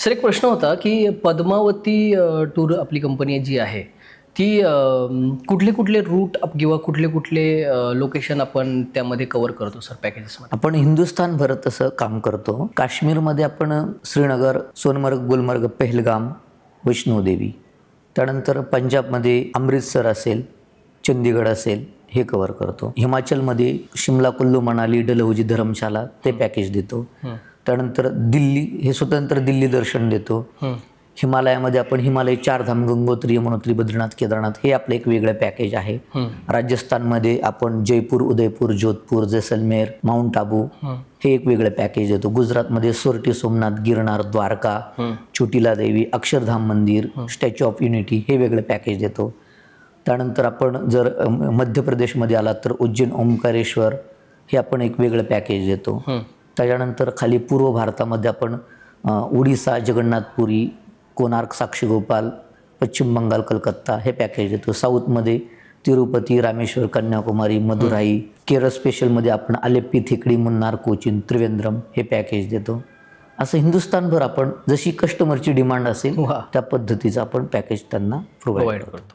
Sir एक प्रश्न होता की पद्मावती टूर आपली कंपनी जी आहे ती कुठले कुठले रूट किंवा कुठले कुठले लोकेशन आपण त्यामध्ये कव्हर करतो सर पॅकेजेसमध्ये आपण हिंदुस्थानभर तसं काम करतो. काश्मीरमध्ये आपण श्रीनगर सोनमर्ग गुलमर्ग पहलगाम वैष्णोदेवी. त्यानंतर पंजाबमध्ये अमृतसर असेल चंदीगड असेल हे कवर करतो. हिमाचलमध्ये शिमला कुल्लू मनाली डलहौजी धर्मशाला ते पॅकेज देतो. त्यानंतर दिल्ली हे स्वतंत्र दिल्ली दर्शन देतो. हिमालयामध्ये आपण हिमालय चारधाम गंगोत्री यमुनोत्री बद्रीनाथ केदारनाथ हे आपलं एक वेगळं पॅकेज आहे. राजस्थानमध्ये आपण जयपूर उदयपूर जोधपूर जैसलमेर माउंट आबू हे एक वेगळं पॅकेज देतो गुजरातमध्ये सोरटी सोमनाथ गिरनार द्वारका छोटीला देवी अक्षरधाम मंदिर स्टॅच्यू ऑफ युनिटी हे वेगळं पॅकेज देतो. त्यानंतर आपण जर मध्य प्रदेशमध्ये आलात तर उज्जैन ओंकारेश्वर हे आपण एक वेगळं पॅकेज देतो. त्याच्यानंतर खाली पूर्व भारतामध्ये आपण उडीसा जगन्नाथपुरी कोणार्क साक्षीगोपाल पश्चिम बंगाल कलकत्ता हे पॅकेज देतो. साऊथमध्ये तिरुपती रामेश्वर कन्याकुमारी मदुराई केरळ स्पेशलमध्ये आपण आलेप्पी थिकडी मुन्नार कोचीन त्रिवेंद्रम हे पॅकेज देतो. असं हिंदुस्थानभर आपण जशी कस्टमरची डिमांड असेल. त्या पद्धतीचं आपण पॅकेज त्यांना प्रोव्हाइड करतो.